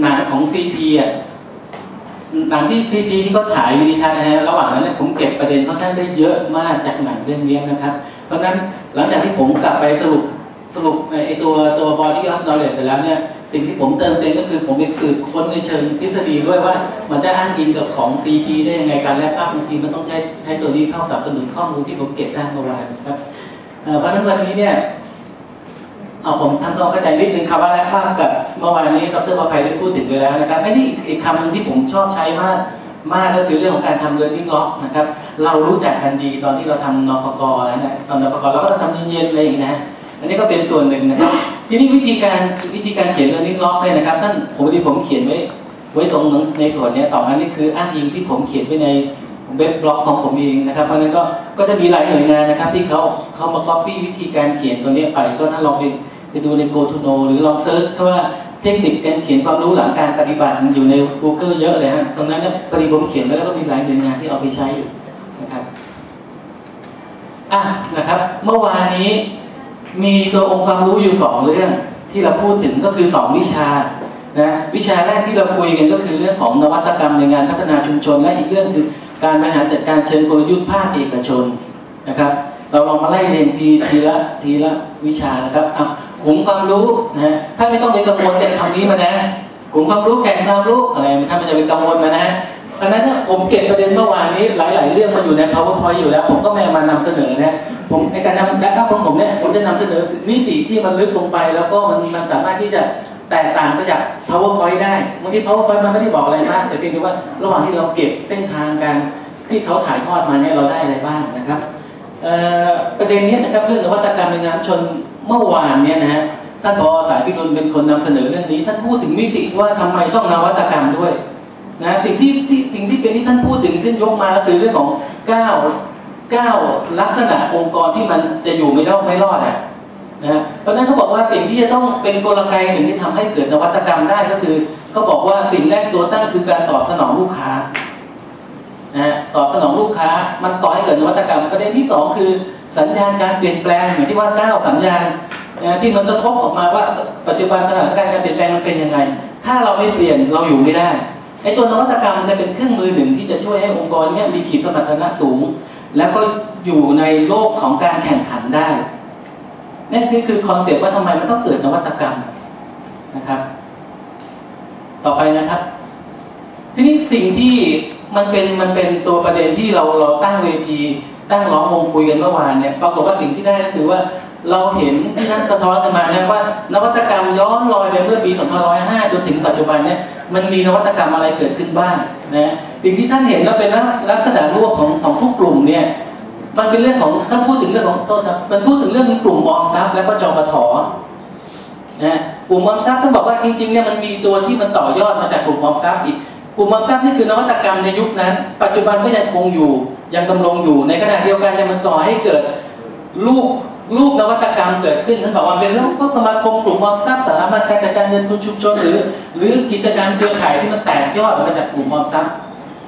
หนังของซีพีอะหนังที่ซีพีที่เขาฉายวิดีทัศน์นะฮะระหว่างนั้นเนี่ยผมเก็บประเด็นค่อนข้างได้เยอะมากจากหนังเรื่องนี้นะครับ เพราะฉะนั้นหลังจากที่ผมกลับไปสรุปสรุปไอตัวตัว body of knowledge เสร็จแล้วเนี่ยสิ่งที่ผมเติมเต็มก็คือผมไปสืบค้นในเชิงทฤษฎีด้วยว่า มันจะอ้างอิงกับของ CP ได้ยังไงการแลกภาพบางทีมันต้องใช้ใช้ตัวนี้เข้าสนับสนุนข้อมูลที่ผมเก็บได้เมื่อวานครับเอ่อเพราะฉะนั้นวันนี้เนี่ย เอาผมทำความเข้าใจนิดนึงคำว่าแลกภาพกับเมื่อวานนี้ดรประภัยได้พูดถึงไปแล้วนะครับไอ้นี่อีกคำหนึ่งที่ผมชอบใช้มากมากก็คือเรื่องของการทำ learning log นะครับ เรารู้จักกันดีตอนที่เราทำนปกแล้วนะตอนนปกเราก็จะทำเย็นๆอะไรอย่างนี้นะอันนี้ก็เป็นส่วนหนึ่งนะครับ ทีนี้วิธีการวิธีการเขียน learning log เนี่ยนะครับท่านผมที่ผมเขียนไว้ไว้ตรงในส่วนนี้สองอันนี้คืออ้างอิงที่ผมเขียนไว้ในเว็บบล็อกของผมเองนะครับเพราะนั้นก็ก็จะมีหลายหน่วยงานนะครับ ที่เขาเขามา copy วิธีการเขียนตัวนี้ไปก็ท่าลองไป ไปดูใน go to know หรือลองเซิร์ชเขาว่าเทคนิคการเขียนความรู้หลังการปฏิบัติมันอยู่ใน Google เยอะเลยฮะตรงนั้นเนี่ยพอดีผมเขียนไว้แล้วก็มีหลายหน่วยงานที่เอาไปใช้อยู่นะครับอะนะครับ เมื่อวานนี้มีตัวองค์ความรู้อยู่สองเรื่องที่เราพูดถึงก็คือสองวิชานะวิชาแรกที่เราคุยกันก็คือเรื่องของนวัตกรรมในงานพัฒนาชุมชน และอีกเรื่องคือการบริหารจัดการเชิงกลยุทธ์ภาคเอกชนนะครับ เราลองมาไล่เรียนทีทีละทีละวิชานะครับ เอากลุ่มความรู้นะถ้านไม่ต้องไปกังวลกับคำนี้มานะกลุ่มความรู้แก่นความรู้อะไรถ้านไม่จะไปกังวลมานะเพราะนั้นเนี่ยผมเก็บประเด็นเมื่อวานนี้หลาย ๆ เรื่องมันอยู่ใน powerpoint อยู่แล้ว ผมก็ไม่เอามานำเสนอนะผมในการทำแบ็กอัพของผมเนี่ยผมจะนำเสนอมิติที่มันลึกลงไป แล้วก็มันมันสามารถที่จะแตกต่างไปจาก powerpoint ได้บางที powerpoint มันไม่ได้บอกอะไรมากแต่เพียงแต่ว่าระหว่างที่เราเก็บเส้นทางการที่เขาถ่ายทอดมาเนี่ยเราได้อะไรบ้างนะครับเอ่อประเด็นนี้นะครับเรื่องนวัตกรรมในงานชน เมื่อวานเนี่ยนะฮะท่านพอสายพิรุณเป็นคนนำเสนอเรื่องนี้ท่านพูดถึงมิติว่าทำไมต้องนวัตกรรมด้วยนะสิ่งที่ที่สิ่งที่เป็นที่ท่านพูดถึงท่านยกมาก็คือเรื่องของก้าวก้าวลักษณะองค์กรที่มันจะอยู่ไม่รอดไม่รอดอะนะเพราะนั้นเขาบอกว่าสิ่งที่จะต้องเป็นกลไกหนึ่งที่ทำให้เกิดนวัตกรรมได้ก็คือเขาบอกว่าสิ่งแรกตัวตั้งคือการตอบสนองลูกค้านะตอบสนองลูกค้ามันก่อให้เกิดนวัตกรรมประเด็นที่สองคือ สัญญาณการเปลี่ยนแปลงอย่างที่ว่าก้าวสัญญาณที่มันกระทบออกมาว่า ปัจจุบันสถานการณ์การเปลี่ยนแปลงมันเป็นยังไง ถ้าเราไม่เปลี่ยนเราอยู่ไม่ได้ไอ้ตัวนวัตกรรมจะเป็นเครื่องมือหนึ่งที่จะช่วยให้องค์กรเนี่ยมีขีดสมรรถนะสูง แล้วก็อยู่ในโลกของการแข่งขันได้นั่นคือคือคอนเซปต์ว่าทำไมมันต้องเกิดนวัตกรรมนะครับ ต่อไปนะครับ ทีนี้สิ่งที่มันเป็นมันเป็นตัวประเด็นที่เราเราตั้งเวที ตั้งล้อมวงคุยกันเมื่อวานเนี่ยปรากฏว่าสิ่งที่ได้ก็คือว่าเราเห็นที่ท่านสะท้อนกันมานะว่านวัตกรรมย้อนรอยไปเมื่อปี 2505 จนถึงปัจจุบันเนี่ยมันมีนวัตกรรมอะไรเกิดขึ้นบ้างนะสิ่งที่ท่านเห็นแล้วเป็นลักษณะรวบของของทุกกลุ่มเนี่ยมันเป็นเรื่องของถ้าพูดถึงเรื่องของต้นมันพูดถึงเรื่องกลุ่มออมทรัพย์แล้วก็จปทนะกลุ่มออมทรัพย์ต้องบอกว่าจริงๆเนี่ยมันมีตัวที่มันต่อยอดมาจากกลุ่มออมทรัพย์อีก กลุ่มออมทรัพย์นี่คือนวัตกรรมในยุคนั้น ปัจจุบันก็ยังคงอยู่ยังดำรงอยู่ในขณะเดียวกันเนี่ยมันก่อให้เกิดลูกลูกนวัตกรรมเกิดขึ้นท่านบอกว่าเป็นเรื่องพวกสมาคมกลุ่มออมทรัพย์สถาบันการจัดการเงินทุนชุมชนหรือ หรือกิจการเครือข่ายที่มันแตกยอดออกมาจากกลุ่มออมทรัพย์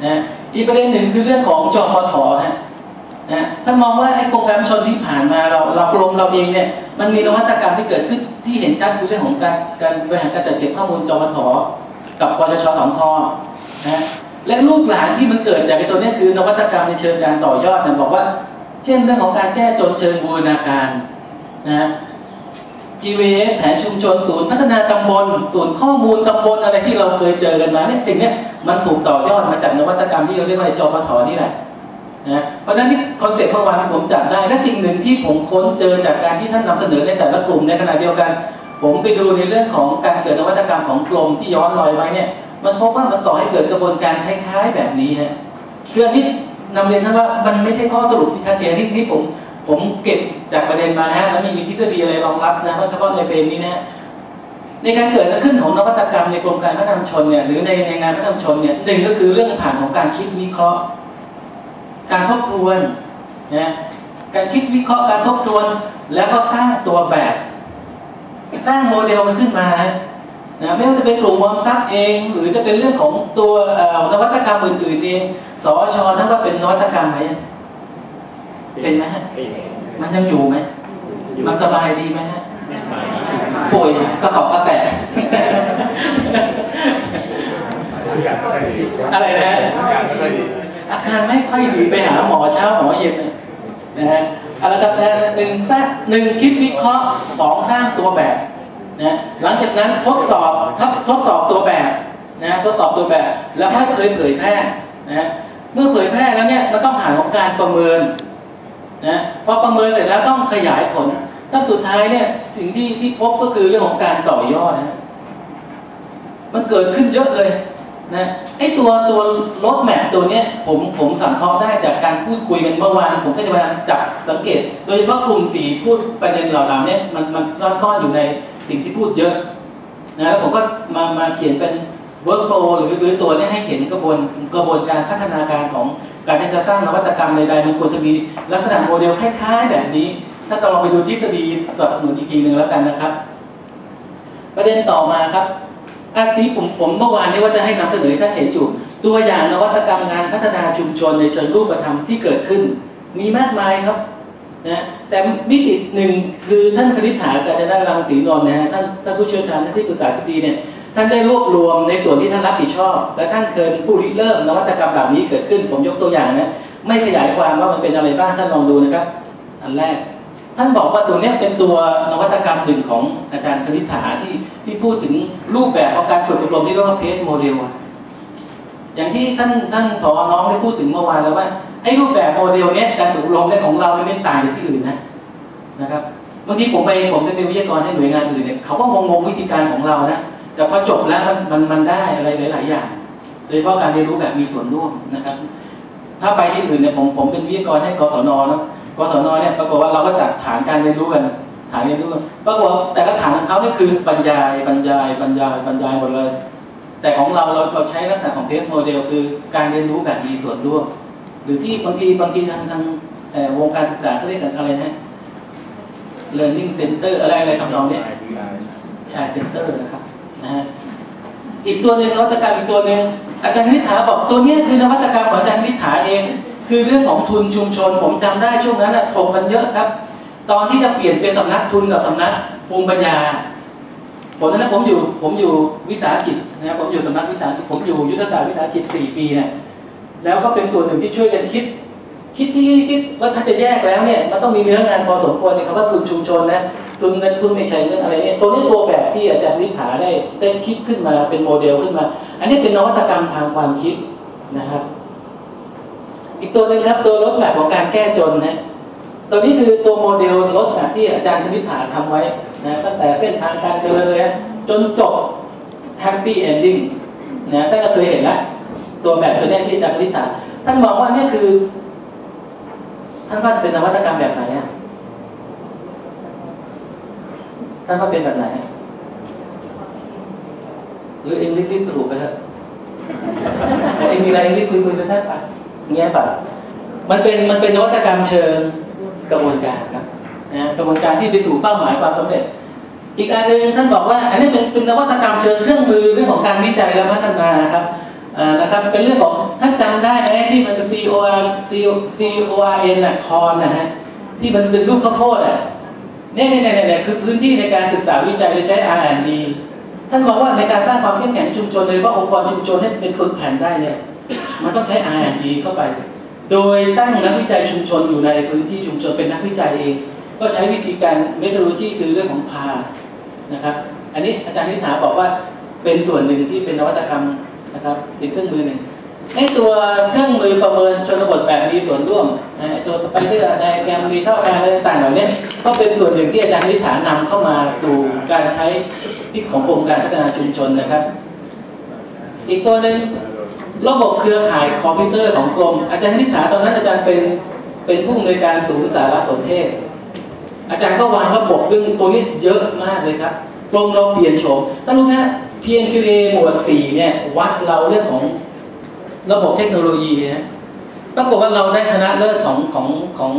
นะอีกประเด็นหนึ่งคือเรื่องของจอปทฮะนะท่านมองว่าไอ้โครงการชนที่ผ่านมาเราเรากรมเราเองเนี่ยมันมีนวัตกรรมที่เกิดขึ้นที่เห็นชัดคือเรื่องของการการบริหารการจัดเก็บข้อมูลจอปทกับกรชสองค นะและลูกหลานที่มันเกิดจากไอ้ตัวนี้คือนวัตกรรมในเชิงการต่อยอดนะบอกว่า เช่นเรื่องของการแก้จนเชิงบูรณาการนะ GVS แผนชุมชนศูนย์พัฒนาตำบลศูนย์ข้อมูลตำบลอะไรที่เราเคยเจอกันมาเนี่ยสิ่งนี้มันถูกต่อยอดมาจากนวัตกรรมที่เราเรียกว่าจปทนี่แหละนะเพราะฉะนั้นนี่คอนเซ็ปต์เมื่อวานผมจับได้ และสิ่งหนึ่งที่ผมค้นเจอจากการที่ท่านนำเสนอในแต่ละกลุ่มในขณะเดียวกัน ผมไปดูในเรื่องของการเกิดนวัตกรรมของกรมที่ย้อนรอยไว้เนี่ย มันพบว่ามันก่อให้เกิดกระบวนการคล้ายๆแบบนี้ฮะคืออันนี้นำเรียนท่านว่ามันไม่ใช่ข้อสรุปที่ชัดเจนที่ที่ผมผมเก็บจากประเด็นมานะฮะแล้วมีมีทฤษฎีอะไรรองรับนะว่าเฉพาะในเฟรมนี้นะในการเกิดขึ้นของนวัตกรรมในกรมการพัฒนาชนเนี่ยหรือในในงานพัฒนาชนเนี่ยหนึ่งก็คือเรื่องผ่านของการคิดวิเคราะห์ การทบทวนนะการคิดวิเคราะห์การทบทวน แล้วก็สร้างตัวแบบ สร้างโมเดลมันขึ้นมา นะไม่ว่าจะเป็นกลุ่มวอมทรัพย์เอง หรือจะเป็นเรื่องของตัวนวัตกรรมอื่นๆเองสอชท่านว่าเป็นนวัตกรรมไหมเป็นไหมฮะมันยังอยู่ไหมมันสบายดีไหมฮะป่วยกระสอบกระแสอะไรนะอาการไม่ค่อยดีไปหาหมอเช้าหมอเย็นนะฮะอะไรครับหนึ่งสร้างหนึ่งคิดวิเคราะห์สองสร้างตัวแบบ นะหลังจากนั้นทดสอบทดทดสอบตัวแบบนะทดสอบตัวแบบ แล้วค่อยเผยเผยแพร่นะเมื่อเผยแพร่แล้วเนี่ยมันต้องผ่านของการประเมินนะพอประเมินเสร็จแล้วต้องขยายผลถ้าสุดท้ายเนี่ยสิ่งที่ที่พบก็คือเรื่องของการต่อยอดนะมันเกิดขึ้นเยอะเลยนะไอ้ตัวตัวรถแมพตัวเนี้ยผมผมสังเคราะห์ได้จากการพูดคุยกันเมื่อวาน ผมก็จะพยายามจับสังเกต โดยเฉพาะกลุ่มสีพูดประเด็นเหล่านี้มันมันซ่อนอยู่ใน สิ่งที่พูดเยอะนะแล้วผมก็มามาเขียนเป็น workflow หรือหรือตัวนี้ให้เห็นกระบวนกระบวนการพัฒนาการของการจะสร้างนวัตกรรมใดๆมันควรจะมีลักษณะโมเดลคล้ายๆแบบนี้ ถ้าเราลองไปดูทฤษฎีสนับสนุนอีกทีหนึ่งแล้วกันนะครับ ประเด็นต่อมาครับอันนี้ผมผมเมื่อวานนี้ว่าจะให้นำเสนอท่านเห็นอยู่ ตัวอย่างนวัตกรรมงานพัฒนาชุมชนในเชิงรูปธรรมที่เกิดขึ้น มีมากมายครับ นะแต่มิติหนึ่งคือท่านคณิษฐากาญจนารังสีนนท์นะฮะท่านท่านผู้เชี่ยวชาญท่านที่ปรึกษาที่ดีเนี่ยท่านได้รวบรวมในส่วนที่ท่านรับผิดชอบ และท่านเคยเป็นผู้ริเริ่มนวัตกรรมแบบนี้เกิดขึ้นผมยกตัวอย่างนะไม่ขยายความว่ามันเป็นอะไรบ้างท่านลองดูนะครับ อันแรก ท่านบอกว่าตัวนี้เป็นตัวนวัตกรรมหนึ่งของอาจารย์คณิษฐาที่ที่พูดถึงรูปแบบของการฝึกอบรมที่เรียกว่าเพจโมเดลอย่างที่ท่านท่านผอน้องได้พูดถึงเมื่อวานแล้วว่า ไอ้รูปแบบโมเดลเนี้ยการฝึกอบรมเนี่ยของเราไม่ต่างจากที่อื่นนะนะครับบางทีผมไปผมไปเป็นวิทยากรให้หน่วยงานอื่นเนี่ยเขาก็งงๆวิธีการของเรานะแต่พอจบแล้วมันมันมันได้อะไรหลาย ๆ อย่าง โดยเฉพาะการเรียนรู้แบบมีส่วนร่วมนะครับ ถ้าไปที่อื่นเนี่ยผมผมเป็นวิทยากรให้กศนนะกศนเนี่ยปรากฏว่าเราก็จัดฐานการเรียนรู้กันฐานเรียนรู้ปรากฏแต่ละฐานของเขาเนี่ยคือบรรยายบรรยายบรรยายบรรยายหมดเลย แต่ของเราเราเราใช้ลักษณะของเทสโมเดลคือการเรียนรู้แบบมีส่วนร่วม หรือที่บางทีบางทีทางทางวงการศึกษาเขาเรียกกันอะไรนะ learning center อะไรอะไรทำนองเนี้ยชายเซ็นเตอร์นะครับนะฮะอีกตัวหนึ่งนวัตกรรมอีกตัวหนึ่งอาจารย์คณิษฐาบอกตัวนี้คือนวัตกรรมของอาจารย์คณิษฐาเอง คือเรื่องของทุนชุมชน ผมจำได้ช่วงนั้นถกกันเยอะครับ ตอนที่จะเปลี่ยนเป็นสำนักทุนกับสำนักภูมิปัญญาผมนั้นผมอยู่ผมอยู่วิสาหกิจนะครับผมอยู่สำนักวิสาหกิจผมอยู่ยุทธศาสตร์วิสาหกิจ4ปีเนี่ย แล้วก็เป็นส่วนหนึ่งที่ช่วยกันคิด คิดที่คิดว่าถ้าจะแยกแล้วเนี่ยมันต้องมีเนื้องานพอสมควรในคำว่าทุนชุมชนนะทุนเงินทุนไม่ใช่เงินอะไรเนี่ยตัวนี้ตัวแบบที่อาจารย์นิถาได้ได้คิดขึ้นมาเป็นโมเดลขึ้นมา อันนี้เป็นนวัตกรรมทางความคิดนะครับ อีกตัวหนึ่งครับตัวรถแบบของการแก้จนนะตัวนี้คือตัวโมเดลรถแบบที่อาจารย์คณิษฐาทำไว้นะตั้งแต่เส้นทางการเดินเลย จนจบ happy ending นะท่านก็เคยเห็นแล้ว ตัวแบบตัวนี้ที่อาจารย์คณิษฐาท่านมองว่านี่คือ ท่านว่าเป็นนวัตกรรมแบบไหนอะท่านว่าเป็นแบบไหน หรือเองรีบๆสรุปไปเถอะเองมีอะไรรีบคุยคุยไปแค่ปะเงี้ยปะมันเป็นมันเป็นนวัตกรรมเชิงกระบวนการครับนะกระบวนการที่ไปสู่เป้าหมายความสำเร็จ อีกอันหนึ่งท่านบอกว่า อันนี้เป็นเป็นนวัตกรรมเชิงเครื่องมือเรื่องของการวิจัยและพัฒนาครับ นะครับเป็นเรื่องของท่านจำได้ไหมที่มัน C O R C O C O R N นะคอนนะฮะที่มันเป็นรูปข้าวโพดอะเนี่ยเนี่ยเนี่ยคือพื้นที่ในการศึกษาวิจัยโดยใช้ R&D ท่านบอกว่าในการสร้างความเข้มแข็งชุมชนโดยเฉพาะองค์กรชุมชนให้เป็นคนแผ่นได้เนี่ยมันต้องใช้ R&D เข้าไป โดยตั้งนักวิจัยชุมชนอยู่ในพื้นที่ชุมชนเป็นนักวิจัยเอง ก็ใช้วิธีการเมทโลจีคือเรื่องของพานะครับ อันนี้อาจารย์นิถาบอกว่าเป็นส่วนหนึ่งที่เป็นนวัตกรรม นะครับเป็นเครื่องมือหนึ่งไอตัวเครื่องมือประเมินชนบทแบบมีส่วนร่วมนะตัวสไปเดอร์ไดแกรมมีเท่าแปรอะไรต่างๆเหล่านี้ก็เป็นส่วนหนึ่งที่อาจารย์นิถานนำเข้ามาสู่การใช้ที่ของกรมการพัฒนาชุมชนนะครับ อีกตัวหนึ่งระบบเครือข่ายคอมพิวเตอร์ของกรม อาจารย์นิถานตอนนั้นอาจารย์เป็นเป็นผู้อำนวยการศูนย์สารสนเทศ อาจารย์ก็วางระบบเรื่องตัวนี้เยอะมากเลยครับกรมเราเปลี่ยนโฉมท่านรู้ไหม PNQA หมวด 4 เนี่ย วัดเราเรื่องของระบบเทคโนโลยีนะปรากฏว่าเราได้ชนะเลิศของของของ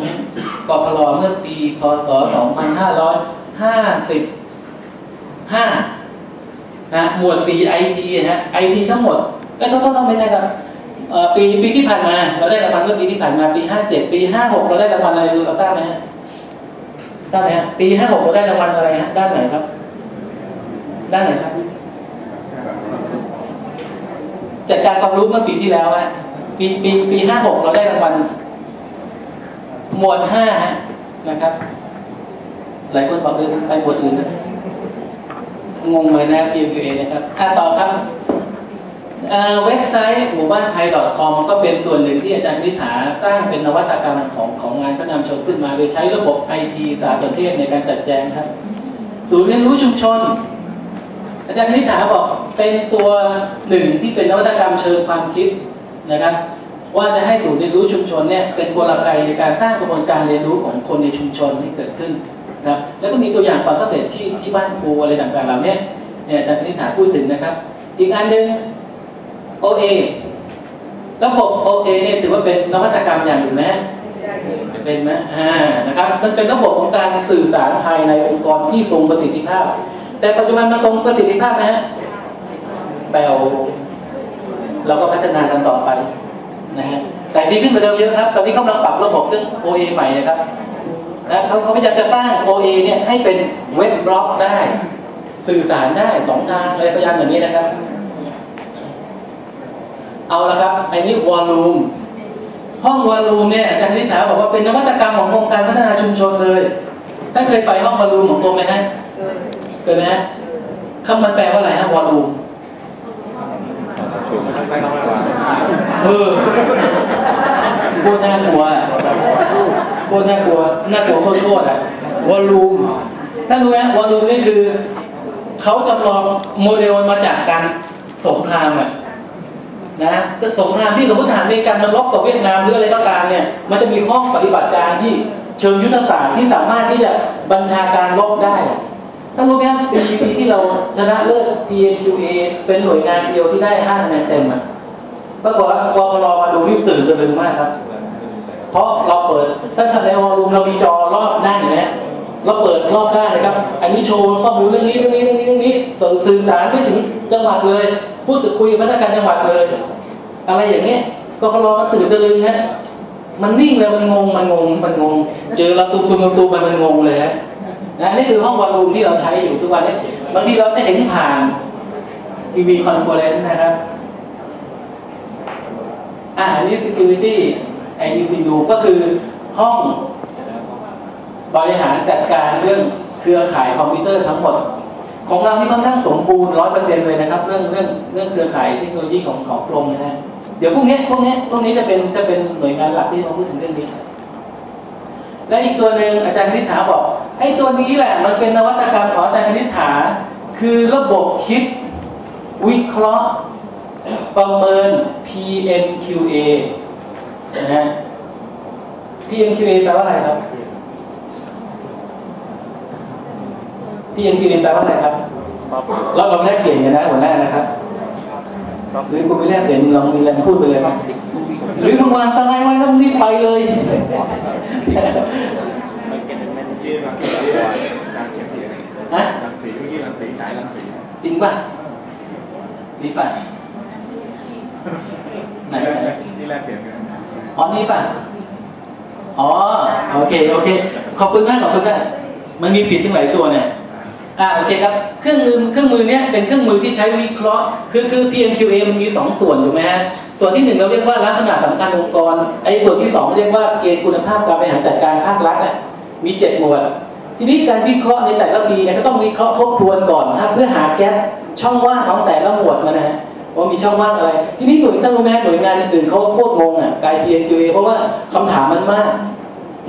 กพลเมื่อปีพศ 2555นะหมวด 4 IT ฮะ IT ทั้งหมดก็ต้องต้องไม่ใช่ครับปีปีที่ผ่านมาเราได้รางวัลเมื่อปีที่ผ่านมาปี 57 ปี 56 เราได้รางวัลอะไรเราทราบไหมฮะทราบไหมฮะปี 56 เราได้รางวัลอะไรฮะด้านไหนครับ ด้านไหนครับ จัดการความรู้เมื่อปีที่แล้วฮะปีปีปีห้าหกเราได้รางวัลหมวดห้าฮะนะครับ หลายคนบอกเออไปหมวดอื่นนะงงเลยนะ PMQA นะครับอะต่อครับเอ่อเว็บไซต์หมู่บ้านไทย .com ก็เป็นส่วนหนึ่งที่อาจารย์นิถาสร้างเป็นนวัตกรรมของของงานพระนำชนขึ้นมา โดยใช้ระบบไอทีสารสนเทศในการจัดแจงครับ ศูนย์เรียนรู้ชุมชน อาจารย์คณิษฐาบอก เป็นตัวหนึ่งที่เป็นนวัตกรรมเชิงความคิดนะครับ ว่าจะให้ศูนย์เรียนรู้ชุมชนเนี่ยเป็นกลไกในการสร้างกระบวนการเรียนรู้ของคนในชุมชนให้เกิดขึ้นนะครับแล้วก็มีตัวอย่างความสำเร็จที่ที่บ้านครูอะไรต่างๆเหล่านี้เนี่ยอาจารย์นิษฐาพูดถึงนะครับ อีกอันหนึ่ง OA ระบบ OA เนี่ยถือว่าเป็นนวัตกรรมอย่างหนึ่งไหมเป็นไหมอ่านะครับ มันเป็นระบบของการสื่อสารภายในองค์กรที่ทรงประสิทธิภาพ แต่ปัจจุบันมันทรงประสิทธิภาพไหมฮะ แปลวเราก็พัฒนากันต่อไปนะฮะแต่ดีขึ้นกว่าเดิมเยอะครับ ตอนนี้เขากำลังปรับระบบเรื่อง OA ใหม่นะครับนะเขาเขาพยายามจะสร้าง OA เนี่ยให้เป็นเว็บบล็อกได้ สื่อสารได้สองทางอะไรพยายามอย่างนี้นะครับ เอาละครับอันนี้วอลลุ่มห้องวอลลุ่มเนี่ยอาจารย์นิถาบอกว่าเป็นนวัตกรรมของโครงการพัฒนาชุมชนเลยถ้าเคยไปห้องวอลลุ่มของกรมไหมฮะเคยไหมฮะคำมันแปลว่าอะไรฮะวอลลุ่ม เออโคตรน่ากลัวโคตรน่ากลัวน่ากลัวโคตรโคตรอะวอลลุ่มท่านรู้ไหมวอลลุ่มนี่คือเขาจำลองโมเดลมาจากการสงครามอะนะก็สงครามที่สมมติฐานอเมริกันมันลบกับเวียดนามหรืออะไรก็ตามเนี่ย มันจะมีห้องปฏิบัติการที่เชิงยุทธศาสตร์ที่สามารถที่จะบัญชาการลบได้ ท่านรู้ไหมครับปีที่เราชนะเลิศ PNQA เป็นหน่วยงานเดียวที่ได้5คะแนนเต็มอะปรากฏว่ากพลมาดูวิวตื่นตะลึงมากครับ เพราะเราเปิดตั้งแต่ในวอลลุ่มเรามีจอรอบด้านเห็นไหมเราเปิดรอบด้าเลยครับ อันนี้โชว์ข้อมูลเรื่องนี้เรื่องนี้เรื่องนี้เรื่องนี้สื่อสารไปถึงจังหวัดเลย พูดคุยกับพนักงานจังหวัดเลย อะไรอย่างเงี้กพลมันตื่นตะลึงฮะมันนิ่งเลยมันงงมันงงมันงง เจอเราตุ้มตุ้มตุ้มตุ้มมันมันงงเลยฮะ นะนี่คือห้องวอลลุ่มที่เราใช้อยู่ทุกวันนี้บางทีเราจะเห็นผ่านทีวีคอนเฟอเรนซ์นะครับอ่าอันนี้ security IDCU ก็คือห้องบริหารจัดการเรื่องเครือข่ายคอมพิวเตอร์ทั้งหมด ของเรานี่ค่อนข้างสมบูรณ์ร้อยเปอร์เซ็นต์เลยนะครับ เรื่องเรื่องเรื่องเครือข่ายเทคโนโลยีของของกรมนะฮะเดี๋ยวพวกนี้พวกนี้พวกนี้จะเป็นจะเป็นหน่วยงานหลักที่มาพูดถึงเรื่องนี้ และอีกตัวหนึ่งอาจารย์คณิษฐาบอก อ้ตัวนี้แหละมันเป็นนวัตกรรมของอาจารย์คณิษฐา คือระบบคิด วิเคราะห์ ประเมิน PMQA นะ PMQA แปลว่าอะไรครับ PMQA แปลว่าอะไรครับเราลองแลกเปลี่ยนกันนะหัวหน้านะครับหรือคุณไปแลกเปลี่ยนลองมีแรงพูดไปเลยป่ะหรือมึงวางสไลด์ไว้แล้วมึงรีบไปเลยรังสีการเขียน สีอะไรฮะรังสีเมื่อกี้รังสีฉายรังสีจริงป่ะนี่ป่ะไหนไหนที่แรกเปลี่ยนกันอ๋อนี่ป่ะอ๋อโอเคโอเค ขอบคุณมากขอบคุณมากมันมีผิดทั้งหลายตัวเนี่ยอ่าโอเคครับเครื่องมือเครื่องมือเนี้ยเป็นเครื่องมือที่ใช้วิเคราะห์ คือคือ PMQA มันมีสองส่วนถูกไหมฮะส่วนที่หนึ่งเราเรียกว่าลักษณะสำคัญองค์กรไอ้ส่วนที่สองเรียกว่าเกณฑ์คุณภาพการบริหารจัดการภาครัฐอะมีเจ็ดหมวด ทีนี้การวิเคราะห์ในแต่ละปีเนี่ยก็ต้องวิเคราะห์ทบทวนก่อนนะเพื่อหาแก๊ปช่องว่างของแต่ละหมวดมานะฮะว่ามีช่องว่างอะไร ทีนี้หน่วยตั้งรู้ไหมหน่วยงานอื่นๆเขาโคตรงงอะกาย PNQA เพราะว่าคำถามมันมาก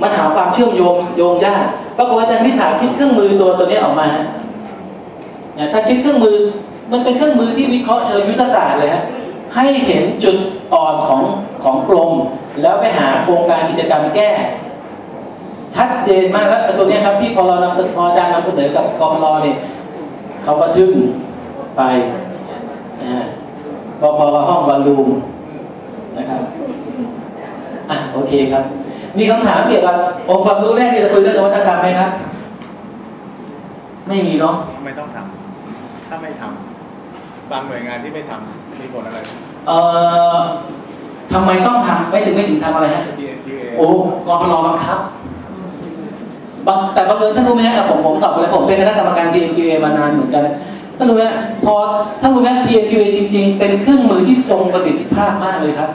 มันถามความเชื่อมโยงโยงยากปรากฏว่าอาจารย์นิถาคิดเครื่องมือตัวตัวนี้ออกมาเนี่ยถ้าคิดเครื่องมือมันเป็นเครื่องมือที่วิเคราะห์เชิงยุทธศาสตร์เลยฮะให้เห็นจุดอ่อนของของกรมแล้วไปหาโครงการกิจกรรมแก้ ชัดเจนมากแล้วตัวเนี้ยครับที่พอเรานำเสนอพออาจารย์นำเสนอกับกรมรเนี่ยเขาก็ทึ่งไปนะฮะพอพอห้องวันรูมนะครับอะโอเคครับ มีคำถามเกี่ยวกับองค์ความรู้แรกที่จะคุยเรื่องนวัตกรรมไหมครับ ไม่มีเนาะไม่ต้องทำถ้าไม่ทำบางหน่วยงานที่ไม่ทำมีผลอะไรเอ่อทำไมต้องทำไม่ถึงไม่ถึงทำอะไรฮะ PNQA โอ้กพลบังคับบาง แต่บังเอิญท่านรู้ไหมฮะผมผมตอบไปเลยผมเป็นคณะกรรมการ PMQA มานานเหมือนกันท่านรู้ไหมพอท่านรู้ไหม PMQA จริง ๆ เป็นเครื่องมือที่ทรงประสิทธิภาพมากเลยครับ